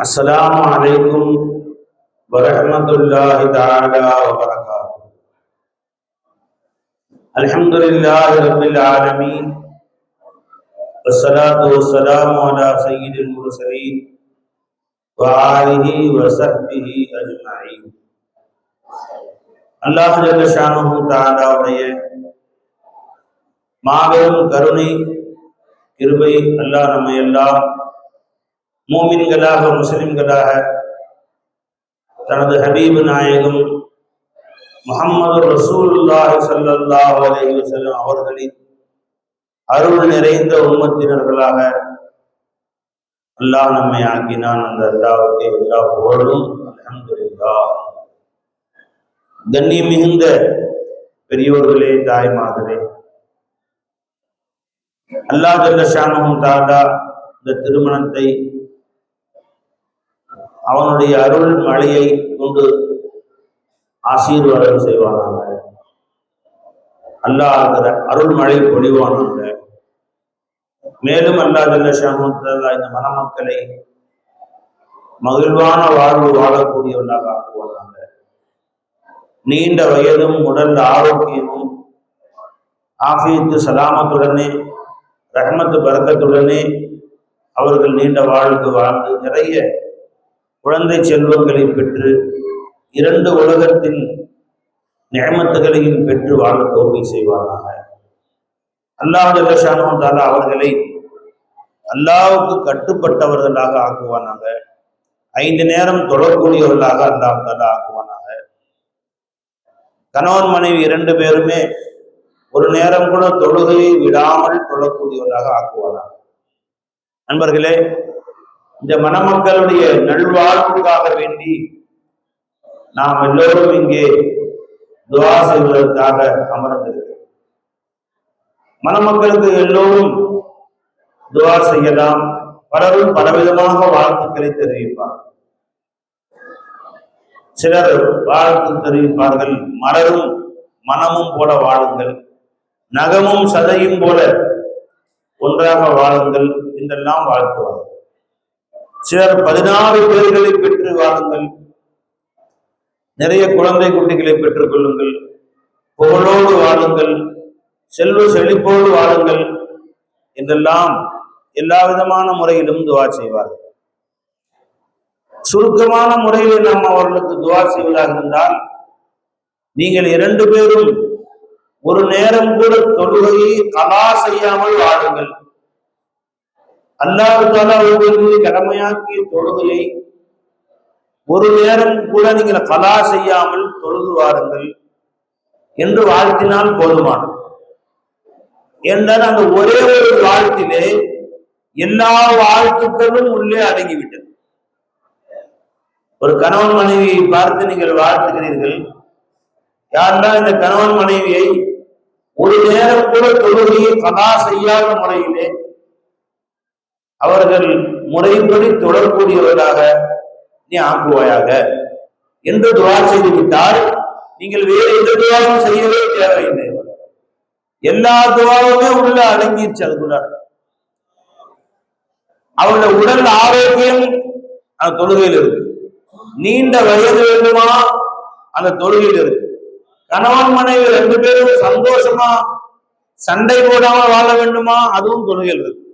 السلام عليكم ورحمة الله تعالى وبركاته الحمد لله رب العالمين والصلاة والسلام على سيد المرسلين وآله وصحبه أجمعين அல்லாஹ் ஜல்ல ஷானுஹு தாலாவுடைய மாபெரும் கருணை கிருபை அல்லாஹ் நம்ம எல்லாம் மூமின்களாக முஸ்லிம்களாக தனது ஹபீபு நாயகம் முகமது ரசூல்லாஹி சல்லாஹ் அலஹி வசலம் அவர்களின் அருள் நிறைந்த உம்மத்தினர்களாக அல்லாஹ் நம்மை ஆக்கினான். அந்த அல்லாவுக்கு எல்லா புகழும் அலமதுல்லா கண்ணியம் மிகுந்த பெரியோர்களே தாய்மார்களே அல்லாஹ் ஜல்ல ஷானுஹு தாதா இந்த திருமணத்தை அவனுடைய அருள் மழையை கொண்டு ஆசீர்வாதம் செய்வானாங்க. அல்லாஹ் அருள் மழை பொழிவானாங்க. மேலும் அல்லாஹ் ஜல்ல இந்த மணமக்களை மகிழ்வான வாழ்வு வாழக்கூடியவர்களாக ஆக்குவாங்க நீண்ட வயதும் உடல் ஆரோக்கியமும் ஆஃபியத்து சலாமத்துடனே ரஹ்மத்து பரக்கத்துடனே அவர்கள் நீண்ட வாழ்வு வாழ்ந்து நிறைய குழந்தை செல்வங்களை பெற்று இரண்டு உலகத்தின் நியமத்துகளையும் பெற்று வாழ தோல்வி செய்வானாக. அல்லாஹ் ஜல்லஷானோ தாலா அவர்களை அல்லாவுக்கு கட்டுப்பட்டவர்களாக ஆக்குவானாங்க ஐந்து நேரம் தொடரக்கூடியவர்களாக அல்லாஹ் தாலா ஆக்குவானாங்க கணவன் மனைவி இரண்டு பேருமே ஒரு நேரம் கூட தொழுகையை விடாமல் தொழக்கூடியவர்களாக ஆக்குவானாங்க நண்பர்களே இந்த மணமக்களுடைய நல்வாழ்வுக்காக வேண்டி நாம் எல்லோரும் இங்கே துவா செய்வதற்காக அமர்ந்திருக்கிறோம். மணமக்களுக்கு எல்லோரும் துவா செய்யலாம். பலரும் பலவிதமாக வாழ்த்துக்களை தெரிவிப்பார் சிலர் வாழ்த்து தெரிவிப்பார்கள். மலரும் மனமும் போல வாழுங்கள். நகமும் சதையும் போல ஒன்றாக வாழுங்கள். என்றெல்லாம் வாழ்த்துவார்கள். சிலர் பதினாறு பேர்களை பெற்று வாழுங்கள் நிறைய குழந்தை குட்டிகளை பெற்றுக் கொள்ளுங்கள். புகழோடு வாழுங்கள். செல்வ செழிப்போடு வாழுங்கள். என்றெல்லாம் எல்லா விதமான முறையிலும் துவா செய்வார்கள் சுருக்கமான முறையில் நாம் அவர்களுக்கு துவா செய்வதாக இருந்தால் நீங்கள் இரண்டு பேரும் ஒரு நேரம் கூட தொழுகையை கலா செய்யாமல் வாழுங்கள். அல்லாவிட்டால அவர்களுக்கு கடமையாக்கிய தொழுகையை ஒரு நேரம் கூட நீங்கள் கலா செய்யாமல் தொழுது வாருங்கள் என்று வாழ்த்தினால் போதுமானது. என்றால் அந்த ஒரே ஒரு வாழ்த்திலே எல்லா வாழ்த்துக்களும் உள்ளே அடங்கிவிட்டது. ஒரு கணவன் மனைவியை பார்த்து நீங்கள் வாழ்த்துகிறீர்கள். யாரெல்லாம் இந்த கணவன் மனைவியை ஒரு நேரம் கூட தொழுகையை கதா செய்யாத முறையிலே அவர்கள் முறைப்படி தொடரக்கூடியவர்களாக நீ ஆக்குவாயாக. என்று துவா செய்து விட்டால் நீங்கள் வேறு எந்த துவாவும் செய்யவே தேவையில்லை. எல்லா துவாவுமே உள்ள அடங்கிருச்சு அதுக்குள்ள. அவருடைய உடல் ஆரோக்கியம் அந்த தொழுகையில் இருக்கு. நீண்ட வயது வேண்டுமா? அந்த தொழுகையில் இருக்கு. கணவன் மனைவி ரெண்டு பேரும் சந்தோஷமா சண்டை போடாமல் வாழ வேண்டுமா? அதுவும் தொழுகையில் இருக்கு.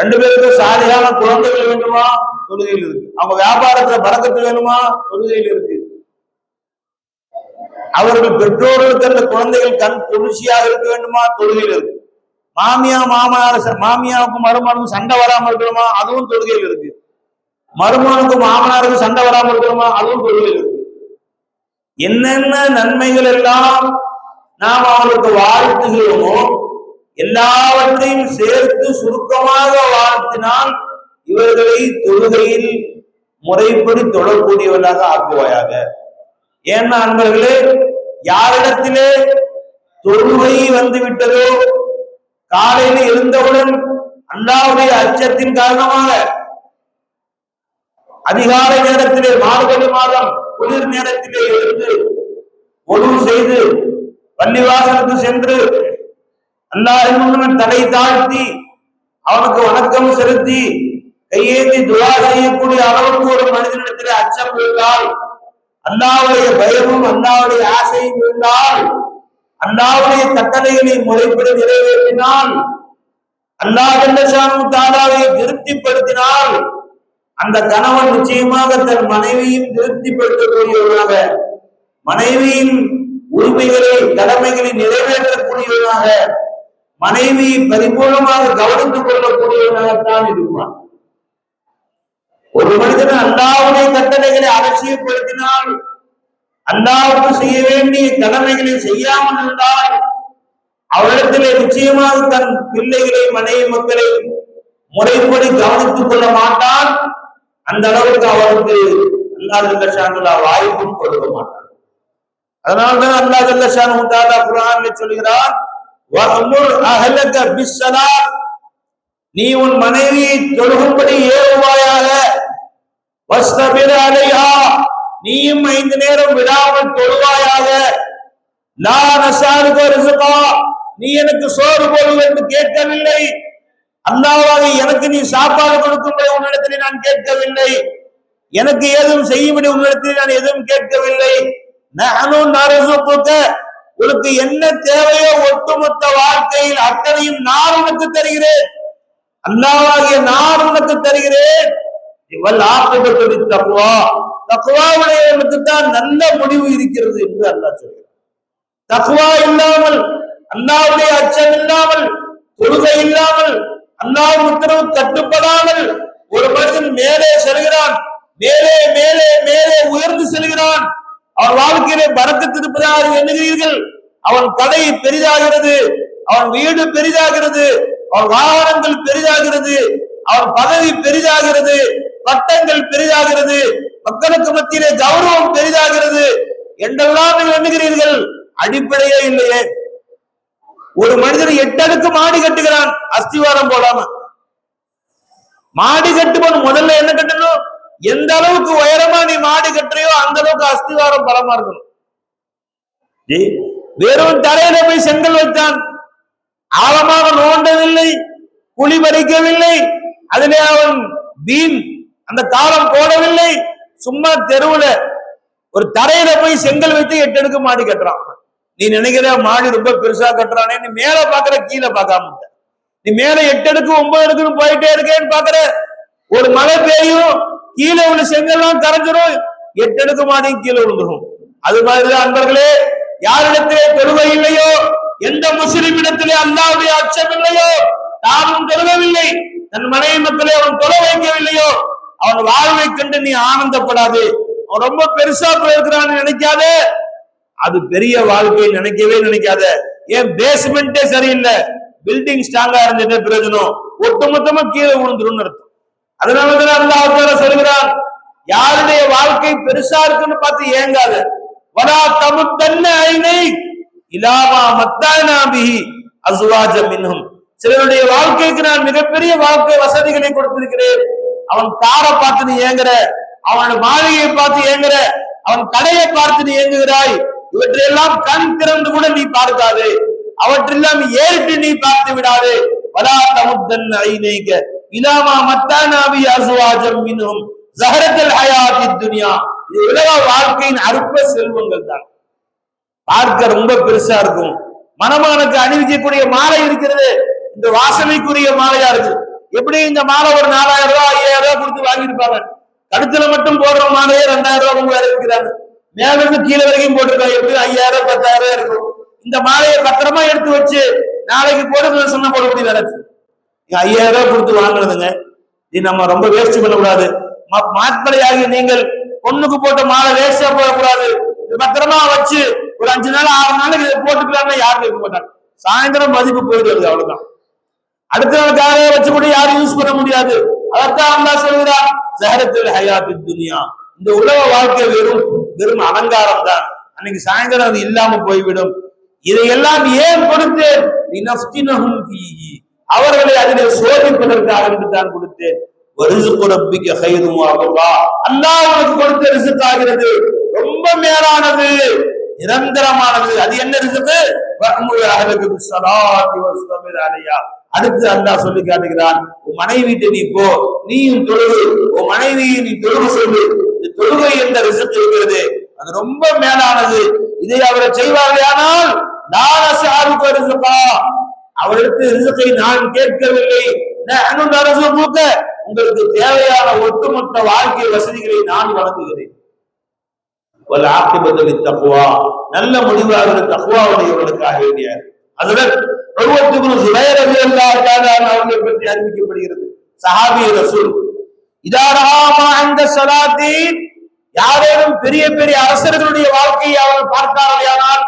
ரெண்டு பேருக்கும் சாதியான குழந்தைகள் வேண்டுமா? தொழுகையில் இருக்கு. அவங்க வியாபாரத்துல பறக்கத்து வேணுமா? தொழுகையில் இருக்கு. அவர்கள் பெற்றோர்களுக்கு அந்த குழந்தைகள் கண் குளிர்ச்சியாக இருக்க வேண்டுமா? தொழுகையில் இருக்கு. மாமியா மாமனார் மாமியாவுக்கும் மருமகனுக்கும் சண்டை வராமல் இருக்கணுமா? அதுவும் தொழுகையில் இருக்கு. மருமகனுக்கும் மாமனாருக்கும் சண்டை வராமல் இருக்கணுமா? அதுவும் தொழுகையில் இருக்கு. என்னென்ன நன்மைகள் எல்லாம் நாம் அவர்களுக்கு வாழ்த்துகிறோமோ எல்லாவற்றையும் சேர்த்து சுருக்கமாக வாழ்த்தினால் இவர்களை தொழுகையில் முறைப்படி தொழக்கூடியவர்களாக ஆக்குவாயாக. ஏன்னா அன்பர்களே யாரிடத்திலே தொழுகை வந்து விட்டதோ காலையில் எழுந்தவுடன் அல்லாவுடைய அச்சத்தின் காரணமாக அதிகாலை நேரத்திலே மார்கழி மாதம் குளிர் நேரத்திலே எழுந்து ஒழுங்கு செய்து பள்ளிவாசலுக்கு சென்று அல்லாஹ் தலை தாழ்த்தி அவனுக்கு வணக்கம் செலுத்தி கையேந்தி துவா செய்யக்கூடிய அளவுக்கு ஒரு மனிதனிடத்தில் அச்சம் இருந்தால் அல்லாவுடைய பயமும் அல்லாவுடைய ஆசையும் இருந்தால் அல்லாவுடைய கட்டளைகளை முறைப்படி நிறைவேற்றினால் அல்லாஹ் தாலாவை திருப்திப்படுத்தினால் அந்த கணவன் நிச்சயமாக தன் மனைவியும் திருப்திப்படுத்தக்கூடியவனாக மனைவியின் உரிமைகளை கடமைகளை நிறைவேற்றக்கூடியவனாக மனைவியை பரிபூர்ணமாக கவனித்துக் கொள்ளக்கூடியவனாகத்தான் இருப்பான். ஒரு மனிதன் அல்லாவுடைய கட்டளைகளை அலட்சியப்படுத்தினால் அல்லாவுக்கு செய்ய வேண்டிய கடமைகளை செய்யாமல் இருந்தால் அவரிடத்திலே நிச்சயமாக தன் பிள்ளைகளை மனைவி மக்களை முறைப்படி கவனித்துக் கொள்ள மாட்டான். அந்த அளவுக்கு அவருக்கு அல்லா வாய்ப்பும் கொடுக்க மாட்டான். அதனால்தான் அல்லா ஜல்லஷானு தாலா குரான் சொல்கிறான் நீ உன் மனைவியை தொழுகும்படி ஏவுவாயாக அலையா நீயும் ஐந்து நேரம் விடாமல் தொழுவாயாக. நீ எனக்கு சோறு போடுவது என்று கேட்கவில்லை. அல்லாவாக எனக்கு நீ சாப்பாடு கொடுக்கும்படி உன்னிடத்தில் நான் கேட்கவில்லை. எனக்கு ஏதும் செய்யும்படி உன்னிடத்தில் நான் எதுவும் கேட்கவில்லை. நானும் நரசுப்புக்க உனக்கு என்ன தேவையோ ஒட்டுமொத்த வாழ்க்கையில் அத்தனையும் நான் உனக்கு தருகிறேன். அல்லாவாகிய நான் உனக்கு தருகிறேன். இவள் ஆக்கப்பட்டு தக்குவா தக்குவாவுடையவனுக்கு தான் நல்ல முடிவு இருக்கிறது என்று அல்லாஹ் சொல்கிறார் தக்குவா இல்லாமல் அல்லாவுடைய அச்சம் இல்லாமல் தொழுகை இல்லாமல் அல்லாஹ் உத்தரவு கட்டுப்படாமல் ஒரு மனிதன் மேலே செல்கிறான். மேலே மேலே மேலே உயர்ந்து செல்கிறான். அவன் வாழ்க்கையிலே பறக்கத்திருப்பதாக எண்ணுகிறீர்கள் அவன் கடை பெரிதாகிறது. அவன் வீடு பெரிதாகிறது. அவன் வாகனங்கள் பெரிதாகிறது. அவன் பதவி பெரிதாகிறது. பட்டங்கள் பெரிதாகிறது. மக்களுக்கு மத்தியிலே கௌரவம் பெரிதாகிறது. என்றெல்லாம் நீங்கள் எண்ணுகிறீர்கள். அடிப்படையே இல்லையே. ஒரு மனிதன் எட்டு அடுக்கு மாடி கட்டுகிறான். அஸ்திவாரம் போடாம. மாடி கட்டுவன் முதல்ல என்ன கட்டணும்? எந்த அளவுக்கு உயரமா நீ மாடி கட்டுறியோ அந்த அளவுக்கு அஸ்திவாரம் பலமா இருக்கணும். வெறும் தரையில போய் செங்கல் வைத்தான். ஆழமாக நோண்டவில்லை குழி பறிக்கவில்லை அதிலே அவன் பீம் அந்த காலம் போடவில்லை சும்மா தெருவுல ஒரு தரையில போய் செங்கல் வைத்து எட்டு அடுக்கு மாடி கட்டுறான். நீ நினைக்கிற மாடி ரொம்ப பெருசா கட்டுறானே நீ மேல பாக்குற கீழே பார்க்காம நீ மேல எட்டு அடுக்கு ஒன்பது அடுக்குன்னு போயிட்டே இருக்கேன்னு பாக்குற. ஒரு மழை பெய்யும் கீழே உள்ள செங்கல்லாம் கரைஞ்சிரும். எட்டு அடுக்கு கீழே விழுந்துரும். அது மாதிரிதான் அன்பர்களே யாரிடத்திலே தொழுகை இல்லையோ எந்த முஸ்லிம் இடத்திலே அல்லாவுடைய அச்சம் இல்லையோ தானும் தொழுகவில்லை. தன் மனைவி மக்களே அவன் தொலை வைக்கவில்லையோ அவன் வாழ்வை கண்டு நீ ஆனந்தப்படாது. அவன் ரொம்ப பெருசா போயிருக்கிறான்னு நினைக்காத. அது பெரிய வாழ்க்கை நினைக்கவே நினைக்காத. ஏன் பேஸ்மெண்டே சரியில்லை. பில்டிங் ஸ்ட்ராங்கா இருந்தது பிரயோஜனம். ஒட்டுமொத்தமா கீழே விழுந்துரும் அர்த்தம். அதனாலதான் அல்லாஹ் சொல்கிறார் யாருடைய வாழ்க்கை பெருசா இருக்குன்னு பார்த்து ஏங்காத. வடா தமுத்தன்ன ஐனை இலாமா மத்தானாபிஹி அசுவாஜ மின்னும் சிலருடைய வாழ்க்கைக்கு நான் மிகப்பெரிய வாழ்க்கை வசதிகளை கொடுத்திருக்கிறேன். அவன் காரை பார்த்து நீ ஏங்குற அவனோட மாளிகையை பார்த்து ஏங்குற அவன் கடையை பார்த்து நீ ஏங்குகிறாய். இவற்றையெல்லாம் கண் திறந்து கூட நீ பார்க்காது. அவற்றெல்லாம் ஏறிட்டு நீ பார்த்து விடாது. வலா தமுத்தன் ஐநேக இலாமா மத்தானாபி அசுவாஜம் மின்னும் ஜஹரத்தல் ஹயாத்தி துனியா இது உலக வாழ்க்கையின் அற்ப செல்வங்கள் தான். பார்க்க ரொம்ப பெருசா இருக்கும். மணமகனுக்கு அணிவிக்கக்கூடிய மாலை இருக்கிறது. இந்த வாசனைக்குரிய மாலையா இருக்கு எப்படி இந்த மாலை ஒரு நாலாயிரம் ரூபாய் ஐயாயிரம் ரூபாய் கொடுத்து வாங்கியிருப்பாங்க? கழுத்துல மட்டும் போடுற மாலையே ரெண்டாயிரம் ரூபாய் வேற இருக்கிறாங்க மேலிருந்து கீழே வரைக்கும் போட்டிருக்காங்க எப்படி? ஐயாயிரம் பத்தாயிரம் ரூபாய் இருக்கும். இந்த மாலையை பத்திரமா எடுத்து வச்சு நாளைக்கு போட்டு சொன்ன போட நீங்க ஐயாயிரம் ரூபாய் கொடுத்து வாங்கினதுங்க இது நம்ம ரொம்ப வேஸ்ட் பண்ணக்கூடாது. மாட்படையாகி நீங்கள் பொண்ணுக்கு போட்ட மாலை வேஸ்டா போடக்கூடாது. பத்திரமா வச்சு ஒரு அஞ்சு நாள் ஆறு நாளைக்கு போட்டுக்கலாம்னா யாரும் இருக்க மாட்டாங்க. சாயந்தரம் மதிப்பு போயிடுறது அவ்வளவுதான். அடுத்த நாள் காலையை வச்சு கூட யாரும் யூஸ் பண்ண முடியாது. அதைத்தான் அல்லா சொல்கிறார் ஜஹரத்தில் ஹயாத்தி துனியா. இந்த உலக வாழ்க்கை வெறும் வெறும் அலங்காரம் தான். அன்னைக்கு சாயந்தரம் அது இல்லாம போய்விடும். இதையெல்லாம் ஏன் கொடுத்தேன்? அவர்களை அதிலே சோதிப்பதற்காக தான் கொடுத்தேன். ரிசுக்கு ரப்பிக்க கைதும் அல்லாஹ். உனக்கு கொடுத்த ரிசுக்கு ஆகிறது ரொம்ப மேலானது நிரந்தரமானது. அது என்ன ரிசுக்கு? அடுத்து அல்லா சொல்லி காட்டுகிறான் உன் மனைவி வீட்டு நீ போ நீயும் தொழுகு உன் மனைவியை நீ தொழுகு சொல்லு. இந்த தொழுகை என்ற ரிசல்ட் இருக்கிறது. அது ரொம்ப மேலானது. இதை அவரை செய்வார்கள் ஆனால் நான சாருக்கு அவருக்கு அவரிடத்து ரிசுக்கை நான் கேட்கவில்லை மூக்க உங்களுக்கு தேவையான ஒட்டுமொத்த வாழ்க்கை வசதிகளை நான் வழங்குகிறேன். ஆக்கிபத்தலி தக்குவா நல்ல முடிவாக தக்குவாவுடையவர்களுக்காக வேண்டிய அதுடன் அவர்களை பற்றி அறிவிக்கப்படுகிறது. சஹாபி ரசூல் இதாரமா அந்த சலாத்தீன் யாரேனும் பெரிய பெரிய அரசர்களுடைய வாழ்க்கையை அவர்கள் பார்த்தார்களேயானால்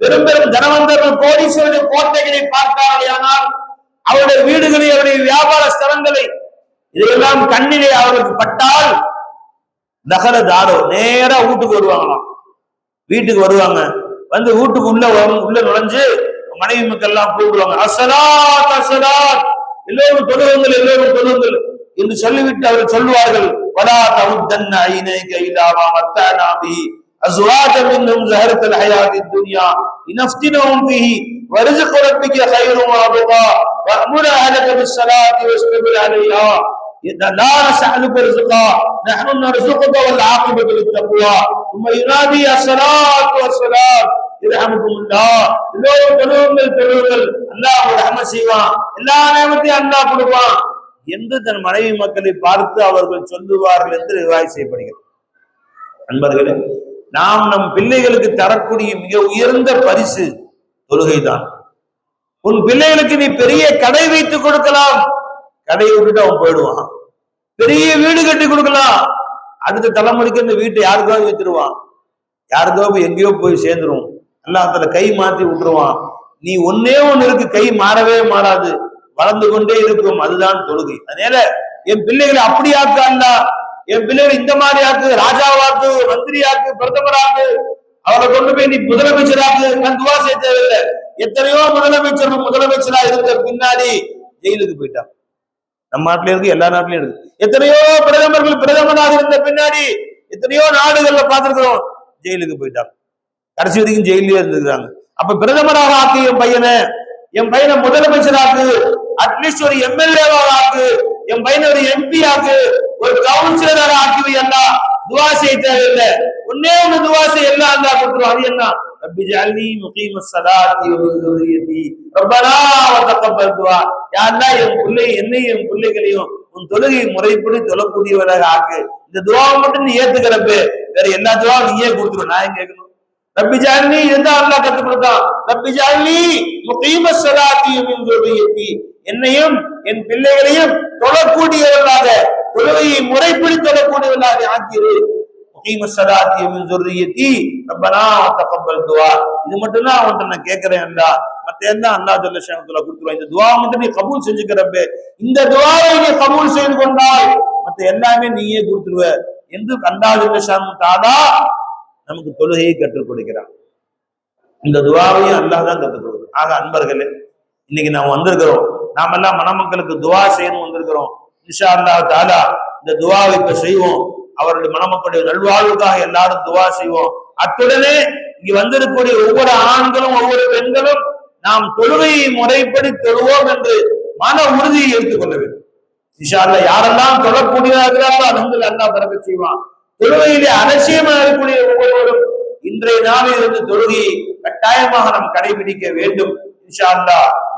பெரும் பெரும் தனவந்தர்கள் கோடீஸ்வரர் கோட்டைகளை பார்த்தார்களானால் அவருடைய வீடுகளை அவருடைய வியாபார ஸ்தலங்களை இதையெல்லாம் கண்ணிலே அவர்களுக்கு பட்டால் நகர தாடோ நேரா வீட்டுக்கு வருவாங்களாம். வீட்டுக்கு வருவாங்க. வந்து வீட்டுக்கு உள்ள உள்ள நுழைஞ்சு மனைவி மக்கள் எல்லாம் கூப்பிடுவாங்க அசலாத் அசலாத் எல்லோரும் தொழுவுங்கள் எல்லோரும் தொழுவுங்கள் என்று சொல்லிவிட்டு அவர்கள் சொல்லுவார்கள் வலா தவுத்தன் ஐநை கைலாமா மத்தானாபி متعنا به ازواجا منهم زهرة الحياة الدنيا لنفتنهم فيه ورزق ربك خير وابقى وامر اهلك بالصلاة واستمر عليها لا نسألك رزقا نحن نرزقك والعاقبة للتقوى ثم ينادي الصلاة والسلام இரஹமுக்குமுல்லா எல்லோரும் தொழுவுங்கள் தொழுவுங்கள் அல்லாஹ் ரஹம செய்வான் எல்லா நேரத்தையும் அல்லாஹ் கொடுப்பான் என்று தன் மனைவி மக்களை பார்த்து அவர்கள் சொல்லுவார்கள் என்று ரிவாய் செய்யப்படுகிறது நண்பர்களே நாம் நம் பிள்ளைகளுக்கு தரக்கூடிய மிக உயர்ந்த பரிசு தொழுகைதான். உன் பிள்ளைகளுக்கு நீ பெரிய கடை வைத்து கொடுக்கலாம். கடையை விட்டுட்டு அவன் போயிடுவான். பெரிய வீடு கட்டி கொடுக்கலாம். அடுத்த தலைமுறைக்கு இந்த வீட்டை யாருக்காவது வச்சிருவான். யாருக்கோ எங்கேயோ போய் சேர்ந்துரும். அதுல கை மாற்றி விட்டுருவான். நீ ஒன்னே ஒன்னு இருக்கு கை மாறவே மாறாது. வளர்ந்து கொண்டே இருக்கும். அதுதான் தொழுகை. அதனால என் பிள்ளைகளை அப்படி ஆக்காண்டா என் பிள்ளைகள் இந்த மாதிரி ஆக்கு ராஜாவாக்கு மந்திரியாக்கு பிரதமராக்கு அவரை கொண்டு போய் நீ முதலமைச்சராக்கு. நான் துவா செய்ய தேவையில்லை. எத்தனையோ முதலமைச்சர் முதலமைச்சரா இருந்த பின்னாடி ஜெயிலுக்கு போயிட்டான். நம்ம நாட்டில இருக்கு எல்லா நாட்டிலயும் இருக்கு. எத்தனையோ பிரதமர்கள் பிரதமராக இருந்த பின்னாடி எத்தனையோ நாடுகள்ல பார்த்திருக்கிறோம் ஜெயிலுக்கு போயிட்டாங்க கடைசி வரைக்கும் ஜெயிலே இருந்துக்கிறாங்க அப்ப பிரதமராக ஆக்கு என் பையனை. என் பையனை முதலமைச்சராக்கு. அட்லீஸ்ட் ஒரு எம்எல்ஏவாக ஆக்கு. என் பையனை ஒரு எம்பி ஆக்கு ஒரு கவுன்சிலராக ஆக்குவி எல்லாம் துவா செய்ய தேவையில்லை ஒன்னே ஒண்ணு துவா செய்ய எல்லாம் அல்லா கொடுத்துரும் அது என்ன ரப்பி ஜஅல்னி முகீம ஸலாத்தி வ ذُرِّيَّتِي ரப்பனா வ தக்கபல் துஆ யா அல்லாஹ் என் பிள்ளை என்னையும் என் பிள்ளைகளையும் உன் தொழுகை முறைப்படி தொழக்கூடியவராக ஆக்கு இந்த துவாவை மட்டும் நீ ஏத்துக்கிறப்ப வேற எல்லா துவாவும் நீயே கொடுத்துரும் நான் கேட்கணும் ரப்பி ஜாலி எந்த அல்லாஹ் கத்து கொடுத்தான் ரப்பி ஜாலி முகீம ஸலாத்தி மின் ذُرِّيَّتِي என்னையும் என் பிள்ளைகளையும் தொழக்கூடியவர்களாக தொழுகையை முறைப்படி தொழக்கூடியவர்களாக ஆக்கியது இது மட்டும் தான் அவன் நான் கேட்கிறேன் மத்த என்ன அல்லா ஜல்ல சேனத்துல கொடுத்துருவான். இந்த துவா மட்டும் நீ கபூல் செஞ்சுக்கிறப்ப இந்த துவாவை நீ கபூல் செய்து கொண்டாய். மத்த எல்லாமே நீயே கொடுத்துருவ. என்று அல்லா ஜல்ல தாதா நமக்கு தொழுகையை கற்றுக் கொடுக்கிறான். இந்த துவாவையும் அல்லாஹ் தான் கற்றுக் கொடுக்குறோம் ஆக அன்பர்களே இன்னைக்கு நாம் வந்திருக்கிறோம். நாம எல்லாம் மணமக்களுக்கு துவா செய்யணும் வந்திருக்கிறோம். இன்ஷா அல்லா தாலா இந்த துவாவை இப்ப செய்வோம். அவருடைய மணமக்களுடைய நல்வாழ்வுக்காக எல்லாரும் துவா செய்வோம். அத்துடனே இங்கு வந்திருக்கக்கூடிய ஒவ்வொரு ஆண்களும் ஒவ்வொரு பெண்களும் நாம் தொழுகையை முறைப்படி தொழுவோம் என்று மன உறுதியை எடுத்துக்கொள்ள வேண்டும். இஷால யாரெல்லாம் தொழக்கூடியதாகிறாரோ அலமது அல்லா பிறக்க செய்வான். தொழுகையிலே அலட்சியமாக இருக்கக்கூடிய ஒவ்வொருவரும் இன்றைய நாளில் இருந்து தொழுகையை கட்டாயமாக நாம் கடைபிடிக்க வேண்டும். இன்ஷா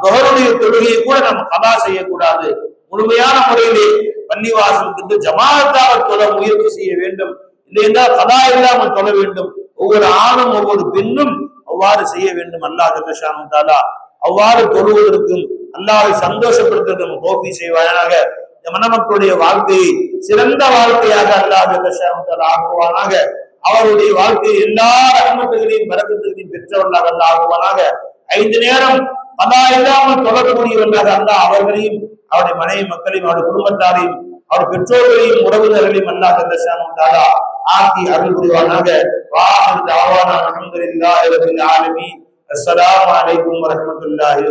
நுகருடைய தொழுகையை கூட நம்ம கதா செய்யக்கூடாது. முழுமையான முறையிலே பன்னிவாசலுக்கு ஜமாத்தாக தொழ முயற்சி செய்ய வேண்டும். இல்லை என்றால் கதா இல்லாமல் தொழ வேண்டும். ஒவ்வொரு ஆணும் ஒவ்வொரு பெண்ணும் அவ்வாறு செய்ய வேண்டும். அல்லாஹ் ஜல்லஷானு தாலா அவ்வாறு தொழுவதற்கும் அல்லாவை சந்தோஷப்படுத்துவதற்கு நம்ம கோபி செய்வாயாக இந்த மணமக்களுடைய வாழ்க்கையை சிறந்த வாழ்க்கையாக அல்லாஹ் ஜல்லஷானு தாலா ஆக்குவானாக. அவருடைய வாழ்க்கை எல்லா ரகமத்துகளையும் மரக்கத்துகளையும் பெற்றவர்களாக அல்லாஹ் ஆகுவானாக ஐந்து நேரம் பதா இல்லாமல் தொடரக்கூடியவர்களாக அல்லா அவர்களையும் அவருடைய மனைவி மக்களையும் அவருடைய குடும்பத்தாரையும் அவருடைய பெற்றோர்களையும் உறவினர்களையும் அல்லா ஜல்லஷானு தாலா ஆக்கி அருள் புரிவானாக. வாஹர் தாவானா அல்ஹம்துலில்லாஹி ரப்பில் ஆலமீன். அஸ்ஸலாமு அலைக்கும் வரஹ்மத்துல்லாஹி